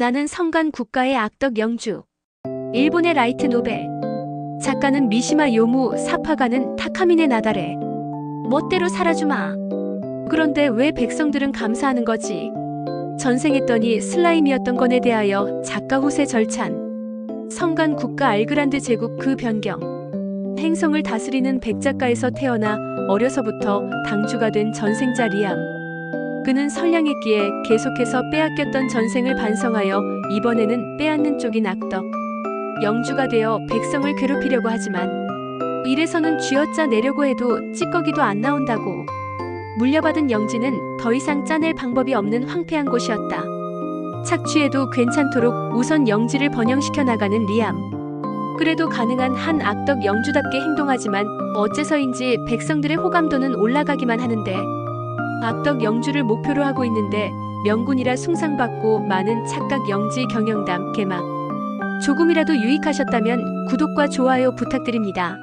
나는 성간 국가의 악덕 영주. 일본의 라이트 노벨. 작가는 미시마 요무, 사파가는 타카미네 나다레. 멋대로 살아주마. 그런데 왜 백성들은 감사하는 거지? 전생했더니 슬라임이었던 건에 대하여 작가 후세 절찬. 성간 국가 알그란드 제국 그 변경. 행성을 다스리는 백작가에서 태어나 어려서부터 당주가 된 전생자 리암. 그는 선량했기에 계속해서 빼앗겼던 전생을 반성하여 이번에는 빼앗는 쪽인 악덕. 영주가 되어 백성을 괴롭히려고 하지만 이래서는 쥐어짜 내려고 해도 찌꺼기도 안 나온다고. 물려받은 영지는 더 이상 짜낼 방법이 없는 황폐한 곳이었다. 착취해도 괜찮도록 우선 영지를 번영시켜 나가는 리암. 그래도 가능한 한 악덕 영주답게 행동하지만 어째서인지 백성들의 호감도는 올라가기만 하는데 악덕 영주를 목표로 하고 있는데 명군이라 숭상받고 많은 착각 영지 경영담 개막 조금이라도 유익하셨다면 구독과 좋아요 부탁드립니다.